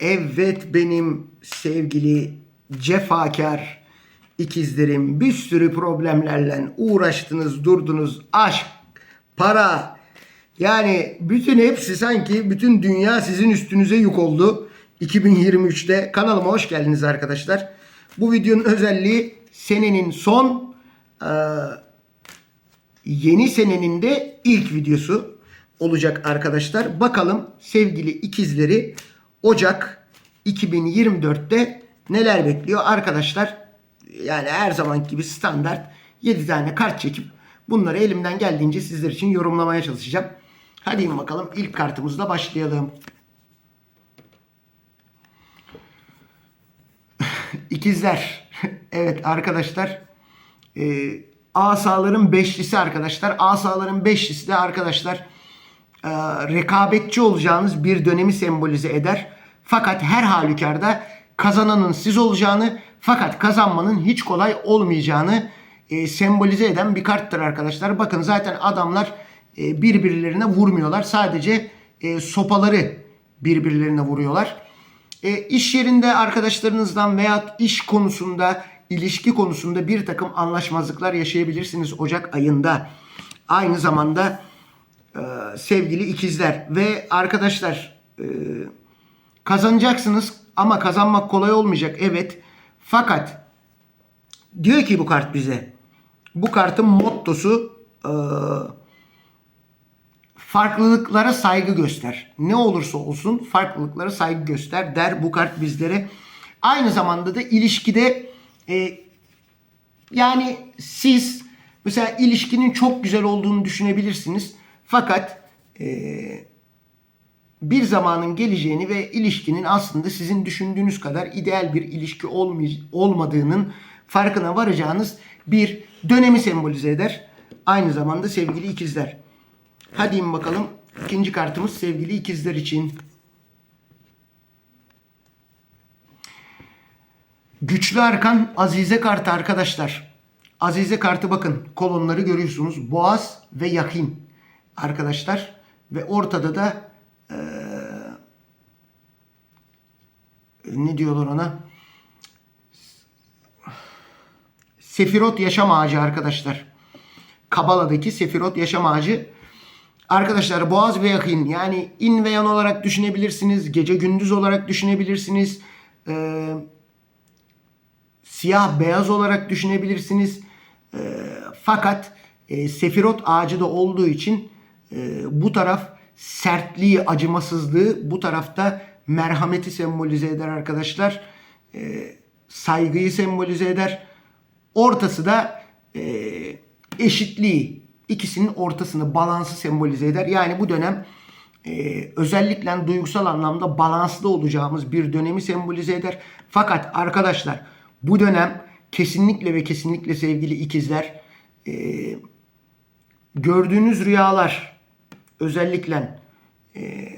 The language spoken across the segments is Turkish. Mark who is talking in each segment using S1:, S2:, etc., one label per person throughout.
S1: Evet benim sevgili cefakar ikizlerim bir sürü problemlerle uğraştınız, durdunuz. Aşk, para yani bütün hepsi sanki bütün dünya sizin üstünüze yük oldu. 2023'te kanalıma hoş geldiniz arkadaşlar. Bu videonun özelliği senenin son yeni senenin de ilk videosu olacak arkadaşlar. Bakalım sevgili ikizleri Ocak 2024'te neler bekliyor arkadaşlar. Yani her zaman gibi standart 7 tane kart çekip bunları elimden geldiğince sizler için yorumlamaya çalışacağım. Hadi bakalım ilk kartımızla başlayalım. İkizler. evet arkadaşlar. Ee, asaların beşlisi arkadaşlar. Asaların beşlisi de arkadaşlar e, rekabetçi olacağınız bir dönemi sembolize eder. Fakat her halükarda kazananın siz olacağını fakat kazanmanın hiç kolay olmayacağını e, sembolize eden bir karttır arkadaşlar. Bakın zaten adamlar e, birbirlerine vurmuyorlar. Sadece e, sopaları birbirlerine vuruyorlar. E, iş yerinde arkadaşlarınızdan veya iş konusunda, ilişki konusunda bir takım anlaşmazlıklar yaşayabilirsiniz Ocak ayında. Aynı zamanda e, sevgili ikizler ve arkadaşlar e, kazanacaksınız ama kazanmak kolay olmayacak evet. Fakat diyor ki bu kart bize bu kartın mottosu e, farklılıklara saygı göster. Ne olursa olsun farklılıklara saygı göster der bu kart bizlere. Aynı zamanda da ilişkide e, yani siz mesela ilişkinin çok güzel olduğunu düşünebilirsiniz. Fakat e, bir zamanın geleceğini ve ilişkinin aslında sizin düşündüğünüz kadar ideal bir ilişki olmay- olmadığının farkına varacağınız bir dönemi sembolize eder. Aynı zamanda sevgili ikizler. Hadi bakalım. İkinci kartımız sevgili ikizler için. Güçlü Arkan Azize kartı arkadaşlar. Azize kartı bakın kolonları görüyorsunuz. Boğaz ve yakin arkadaşlar. Ve ortada da eee, ne diyorlar ona? Sefirot yaşam ağacı arkadaşlar. Kabala'daki Sefirot yaşam ağacı. Arkadaşlar boğaz ve yakın yani in ve yan olarak düşünebilirsiniz. Gece gündüz olarak düşünebilirsiniz. Ee, siyah beyaz olarak düşünebilirsiniz. Ee, fakat e, Sefirot ağacı da olduğu için e, bu taraf sertliği, acımasızlığı, bu tarafta merhameti sembolize eder arkadaşlar. Ee, saygıyı sembolize eder. Ortası da e, eşitliği, ikisinin ortasını, balansı sembolize eder. Yani bu dönem e, özellikle duygusal anlamda balanslı olacağımız bir dönemi sembolize eder. Fakat arkadaşlar bu dönem kesinlikle ve kesinlikle sevgili ikizler e, gördüğünüz rüyalar özellikle e,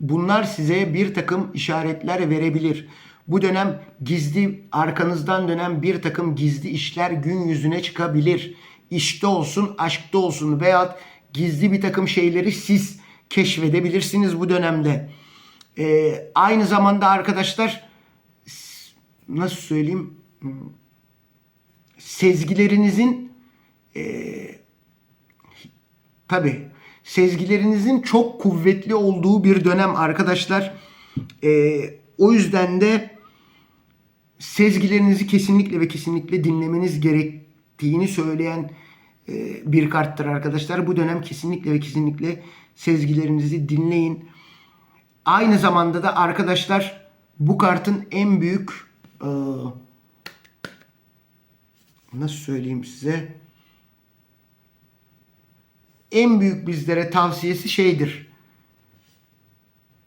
S1: bunlar size bir takım işaretler verebilir. Bu dönem gizli arkanızdan dönen bir takım gizli işler gün yüzüne çıkabilir. İşte olsun, aşkta olsun veya gizli bir takım şeyleri siz keşfedebilirsiniz bu dönemde. Ee, aynı zamanda arkadaşlar nasıl söyleyeyim sezgilerinizin Tabi sezgilerinizin çok kuvvetli olduğu bir dönem arkadaşlar. Ee, o yüzden de sezgilerinizi kesinlikle ve kesinlikle dinlemeniz gerektiğini söyleyen e, bir karttır arkadaşlar. Bu dönem kesinlikle ve kesinlikle sezgilerinizi dinleyin. Aynı zamanda da arkadaşlar bu kartın en büyük e, nasıl söyleyeyim size en büyük bizlere tavsiyesi şeydir.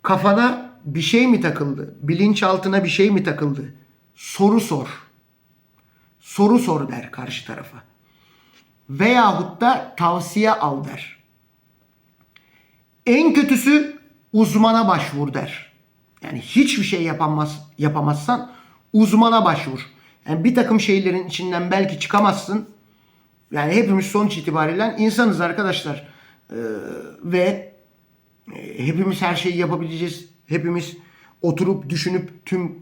S1: Kafana bir şey mi takıldı? Bilinçaltına bir şey mi takıldı? Soru sor. Soru sor der karşı tarafa. Veyahut da tavsiye al der. En kötüsü uzmana başvur der. Yani hiçbir şey yapamaz, yapamazsan uzmana başvur. Yani bir takım şeylerin içinden belki çıkamazsın. Yani hepimiz sonuç itibariyle insanız arkadaşlar. Ee, ve e, hepimiz her şeyi yapabileceğiz. Hepimiz oturup düşünüp tüm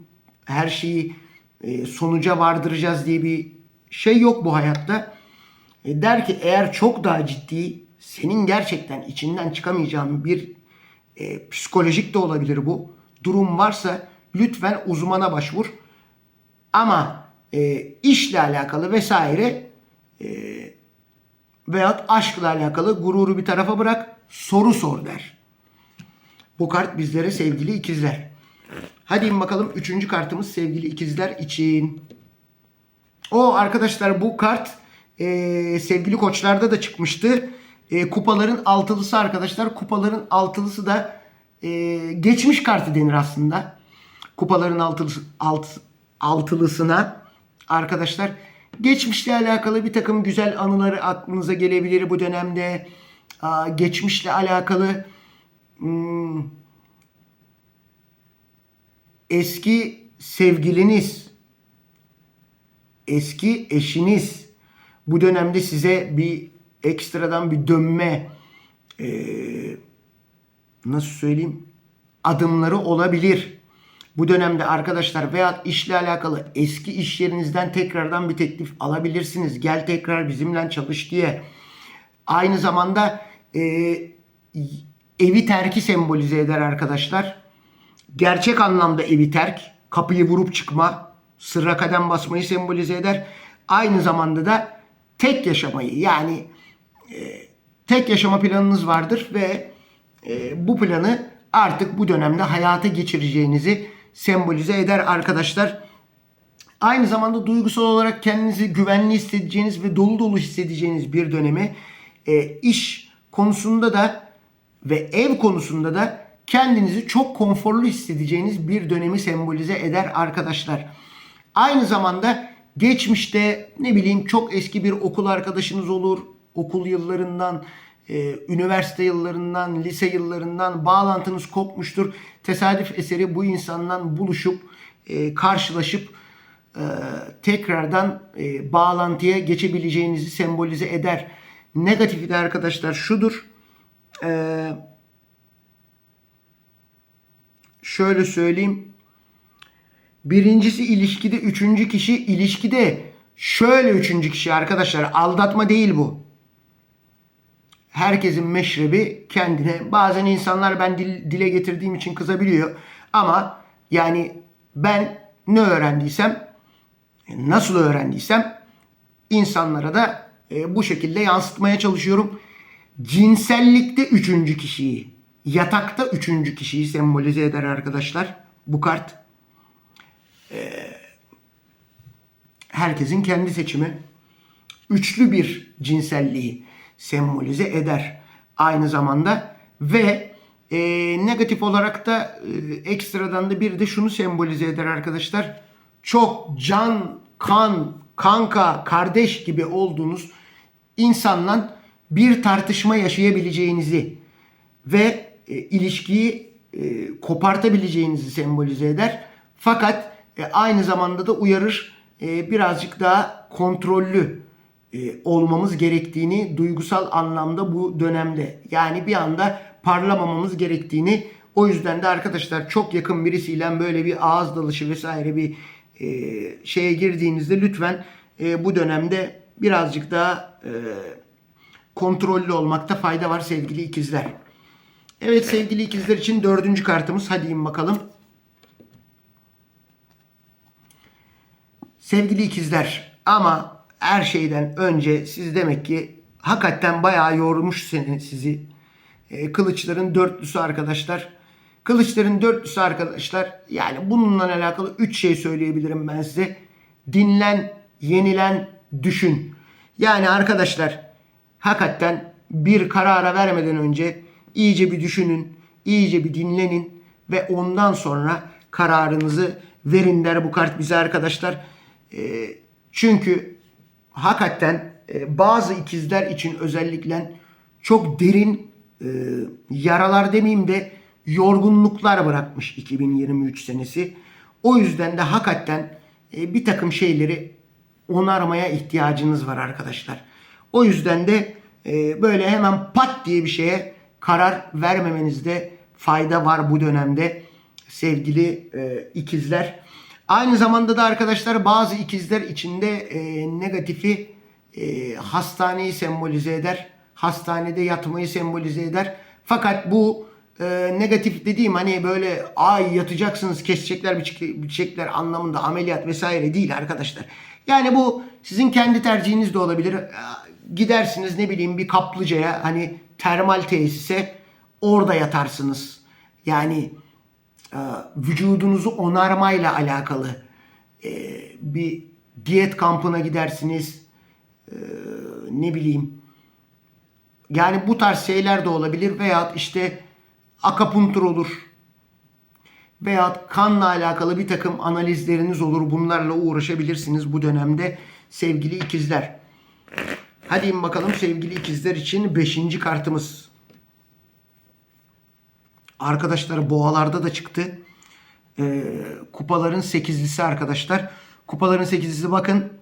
S1: her şeyi e, sonuca vardıracağız diye bir şey yok bu hayatta. E, der ki eğer çok daha ciddi senin gerçekten içinden çıkamayacağın bir e, psikolojik de olabilir bu durum varsa lütfen uzmana başvur. Ama e, işle alakalı vesaire e, veyahut aşkla alakalı gururu bir tarafa bırak soru sor der. Bu kart bizlere sevgili ikizler. Hadi bakalım üçüncü kartımız sevgili ikizler için. O arkadaşlar bu kart e, sevgili koçlarda da çıkmıştı. E, kupaların altılısı arkadaşlar. Kupaların altılısı da e, geçmiş kartı denir aslında. Kupaların altılısı, alt, altılısına arkadaşlar. Geçmişle alakalı bir takım güzel anıları aklınıza gelebilir bu dönemde. Aa, geçmişle alakalı hmm, eski sevgiliniz, eski eşiniz bu dönemde size bir ekstradan bir dönme eee, nasıl söyleyeyim adımları olabilir. Bu dönemde arkadaşlar veya işle alakalı eski iş yerinizden tekrardan bir teklif alabilirsiniz. Gel tekrar bizimle çalış diye. Aynı zamanda e, evi terki sembolize eder arkadaşlar. Gerçek anlamda evi terk, kapıyı vurup çıkma, sırra kadem basmayı sembolize eder. Aynı zamanda da tek yaşamayı yani e, tek yaşama planınız vardır ve e, bu planı artık bu dönemde hayata geçireceğinizi sembolize eder arkadaşlar. Aynı zamanda duygusal olarak kendinizi güvenli hissedeceğiniz ve dolu dolu hissedeceğiniz bir dönemi e, iş konusunda da ve ev konusunda da kendinizi çok konforlu hissedeceğiniz bir dönemi sembolize eder arkadaşlar. Aynı zamanda geçmişte ne bileyim çok eski bir okul arkadaşınız olur. Okul yıllarından, e, üniversite yıllarından, lise yıllarından bağlantınız kopmuştur. Tesadüf eseri bu insanla buluşup, e, karşılaşıp e, tekrardan e, bağlantıya geçebileceğinizi sembolize eder. Negatifi de arkadaşlar şudur. E, şöyle söyleyeyim. Birincisi ilişkide, üçüncü kişi ilişkide şöyle üçüncü kişi arkadaşlar aldatma değil bu. Herkesin meşrebi kendine. Bazen insanlar ben dil, dile getirdiğim için kızabiliyor. Ama yani ben ne öğrendiysem, nasıl öğrendiysem insanlara da e, bu şekilde yansıtmaya çalışıyorum. Cinsellikte üçüncü kişiyi, yatakta üçüncü kişiyi sembolize eder arkadaşlar. Bu kart herkesin kendi seçimi. Üçlü bir cinselliği sembolize eder aynı zamanda ve e, negatif olarak da e, ekstradan da bir de şunu sembolize eder arkadaşlar. Çok can, kan, kanka, kardeş gibi olduğunuz insanla bir tartışma yaşayabileceğinizi ve e, ilişkiyi e, kopartabileceğinizi sembolize eder. Fakat e, aynı zamanda da uyarır e, birazcık daha kontrollü e, olmamız gerektiğini duygusal anlamda bu dönemde. Yani bir anda parlamamamız gerektiğini o yüzden de arkadaşlar çok yakın birisiyle böyle bir ağız dalışı vesaire bir e, şeye girdiğinizde lütfen e, bu dönemde birazcık daha e, kontrollü olmakta fayda var sevgili ikizler. Evet sevgili ikizler için dördüncü kartımız. Hadi in bakalım. Sevgili ikizler ama her şeyden önce siz demek ki hakikaten bayağı yormuş seni, sizi. E, kılıçların dörtlüsü arkadaşlar. Kılıçların dörtlüsü arkadaşlar. Yani bununla alakalı üç şey söyleyebilirim ben size. Dinlen, yenilen, düşün. Yani arkadaşlar hakikaten bir karara vermeden önce iyice bir düşünün, iyice bir dinlenin ve ondan sonra kararınızı verin der bu kart bize arkadaşlar. E, çünkü hakikaten e, bazı ikizler için özellikle çok derin e, yaralar demeyeyim de yorgunluklar bırakmış 2023 senesi. O yüzden de hakikaten e, bir takım şeyleri onarmaya ihtiyacınız var arkadaşlar. O yüzden de böyle hemen pat diye bir şeye karar vermemenizde fayda var bu dönemde. sevgili ikizler. Aynı zamanda da arkadaşlar bazı ikizler içinde e, negatifi e, hastaneyi sembolize eder. Hastanede yatmayı sembolize eder. Fakat bu e, negatif dediğim hani böyle ay yatacaksınız kesecekler biçecek- biçecekler anlamında ameliyat vesaire değil arkadaşlar. Yani bu sizin kendi tercihiniz de olabilir. E, Gidersiniz ne bileyim bir kaplıcaya hani termal tesise orada yatarsınız. Yani vücudunuzu onarmayla alakalı e, bir diyet kampına gidersiniz. E, ne bileyim yani bu tarz şeyler de olabilir veyahut işte akapuntur olur. Veyahut kanla alakalı bir takım analizleriniz olur. Bunlarla uğraşabilirsiniz bu dönemde sevgili ikizler. Hadi bakalım sevgili ikizler için 5. kartımız. Arkadaşlar boğalarda da çıktı. Ee, kupaların 8'lisi arkadaşlar. Kupaların 8'lisi bakın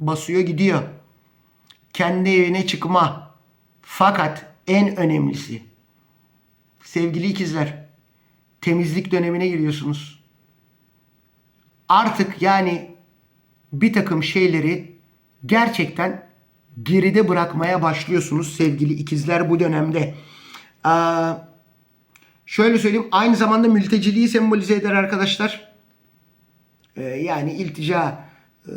S1: basıyor gidiyor. Kendi evine çıkma. Fakat en önemlisi sevgili ikizler temizlik dönemine giriyorsunuz. Artık yani bir takım şeyleri gerçekten geride bırakmaya başlıyorsunuz sevgili ikizler bu dönemde. Aa, şöyle söyleyeyim aynı zamanda mülteciliği sembolize eder arkadaşlar. Ee, yani iltica e,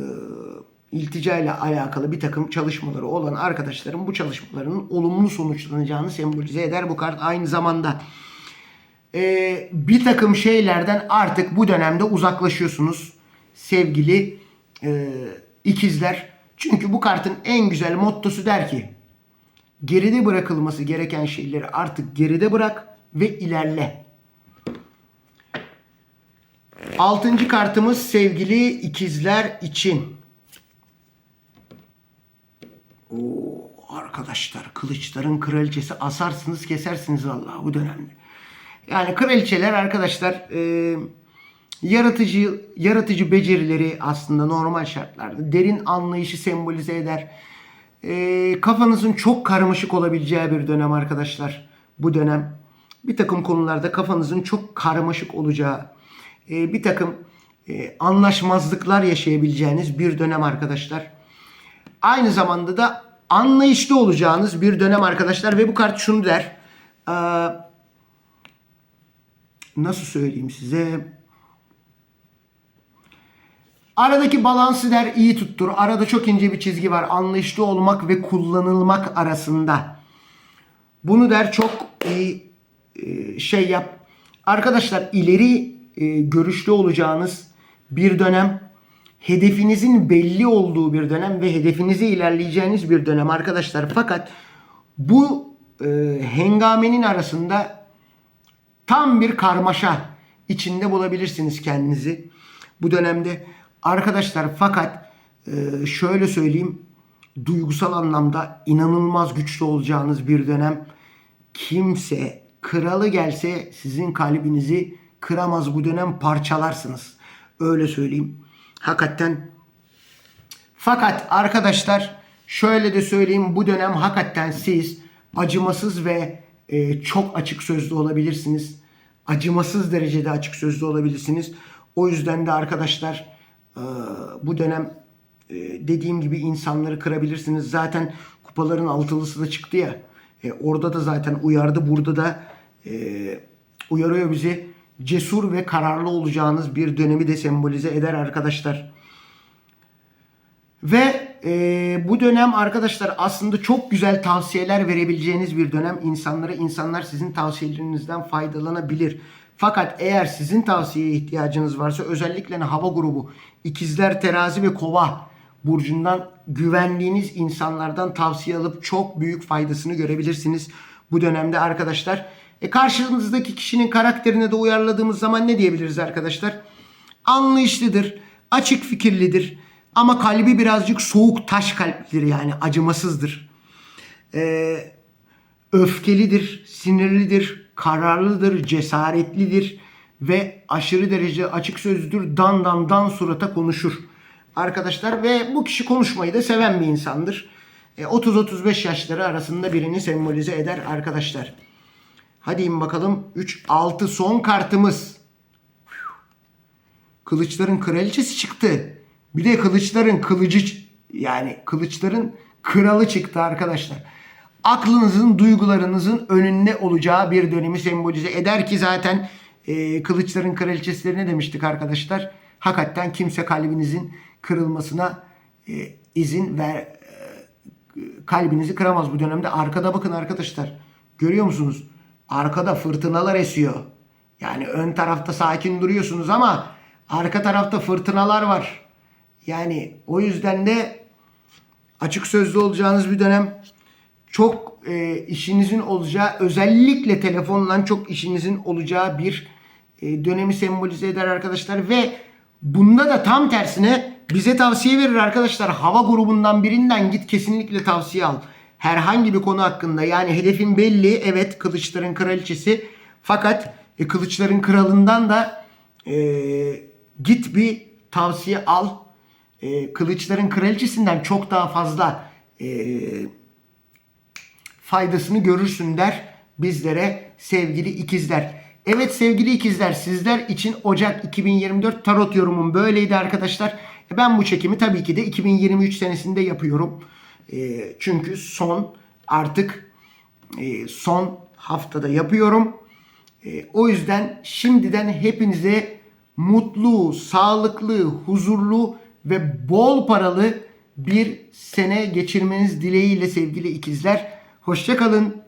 S1: iltica ile alakalı bir takım çalışmaları olan arkadaşların bu çalışmalarının olumlu sonuçlanacağını sembolize eder bu kart aynı zamanda. Ee, bir takım şeylerden artık bu dönemde uzaklaşıyorsunuz sevgili e, ikizler. Çünkü bu kartın en güzel mottosu der ki geride bırakılması gereken şeyleri artık geride bırak ve ilerle. Altıncı kartımız sevgili ikizler için. Oo, arkadaşlar kılıçların kraliçesi asarsınız kesersiniz vallahi bu dönemde. Yani kraliçeler arkadaşlar e, yaratıcı yaratıcı becerileri aslında normal şartlarda derin anlayışı sembolize eder. E, kafanızın çok karmaşık olabileceği bir dönem arkadaşlar. Bu dönem bir takım konularda kafanızın çok karmaşık olacağı, e, bir takım e, anlaşmazlıklar yaşayabileceğiniz bir dönem arkadaşlar. Aynı zamanda da anlayışlı olacağınız bir dönem arkadaşlar ve bu kart şunu der. Ee, nasıl söyleyeyim size? Aradaki balansı der iyi tuttur. Arada çok ince bir çizgi var. Anlayışlı olmak ve kullanılmak arasında. Bunu der çok iyi şey yap. Arkadaşlar ileri e, görüşlü olacağınız bir dönem. Hedefinizin belli olduğu bir dönem ve hedefinize ilerleyeceğiniz bir dönem arkadaşlar. Fakat bu e, hengamenin arasında tam bir karmaşa içinde bulabilirsiniz kendinizi bu dönemde. Arkadaşlar fakat e, şöyle söyleyeyim duygusal anlamda inanılmaz güçlü olacağınız bir dönem. Kimse kralı gelse sizin kalbinizi kıramaz bu dönem parçalarsınız. Öyle söyleyeyim. Hakikaten fakat arkadaşlar şöyle de söyleyeyim bu dönem hakikaten siz acımasız ve e, çok açık sözlü olabilirsiniz. Acımasız derecede açık sözlü olabilirsiniz. O yüzden de arkadaşlar e, bu dönem e, dediğim gibi insanları kırabilirsiniz. Zaten kupaların altılısı da çıktı ya. E, orada da zaten uyardı. Burada da e, uyarıyor bizi. Cesur ve kararlı olacağınız bir dönemi de sembolize eder arkadaşlar. Ve e, bu dönem arkadaşlar aslında çok güzel tavsiyeler verebileceğiniz bir dönem. İnsanlara insanlar sizin tavsiyelerinizden faydalanabilir. Fakat eğer sizin tavsiyeye ihtiyacınız varsa özellikle hava grubu, ikizler, terazi ve kova burcundan güvendiğiniz insanlardan tavsiye alıp çok büyük faydasını görebilirsiniz bu dönemde arkadaşlar. E karşınızdaki kişinin karakterine de uyarladığımız zaman ne diyebiliriz arkadaşlar? Anlayışlıdır, açık fikirlidir ama kalbi birazcık soğuk taş kalplidir yani acımasızdır. Ee, öfkelidir, sinirlidir, kararlıdır, cesaretlidir ve aşırı derece açık sözlüdür. Dan dan dan surata konuşur arkadaşlar ve bu kişi konuşmayı da seven bir insandır. E, 30-35 yaşları arasında birini sembolize eder arkadaşlar. Hadi in bakalım 3 6 son kartımız. kılıçların kraliçesi çıktı. Bir de kılıçların kılıcı yani kılıçların kralı çıktı arkadaşlar. Aklınızın, duygularınızın önünde olacağı bir dönemi sembolize eder ki zaten e, kılıçların kraliçesi ne demiştik arkadaşlar? Hakikaten kimse kalbinizin kırılmasına e, izin ver kalbinizi kıramaz bu dönemde. Arkada bakın arkadaşlar. Görüyor musunuz? Arkada fırtınalar esiyor. Yani ön tarafta sakin duruyorsunuz ama arka tarafta fırtınalar var. Yani o yüzden de açık sözlü olacağınız bir dönem. Çok e, işinizin olacağı, özellikle telefonla çok işinizin olacağı bir e, dönemi sembolize eder arkadaşlar. Ve bunda da tam tersine bize tavsiye verir arkadaşlar. Hava grubundan birinden git kesinlikle tavsiye al. Herhangi bir konu hakkında yani hedefin belli. Evet kılıçların kraliçesi. Fakat e, kılıçların kralından da e, git bir tavsiye al. E, kılıçların kraliçesinden çok daha fazla e, faydasını görürsün der bizlere sevgili ikizler. Evet sevgili ikizler sizler için Ocak 2024 tarot yorumum böyleydi arkadaşlar. E, Ben bu çekimi tabii ki de 2023 senesinde yapıyorum. E, çünkü son artık e, son haftada yapıyorum. E, o yüzden şimdiden hepinize mutlu, sağlıklı, huzurlu ve bol paralı bir sene geçirmeniz dileğiyle sevgili ikizler. Hoşçakalın.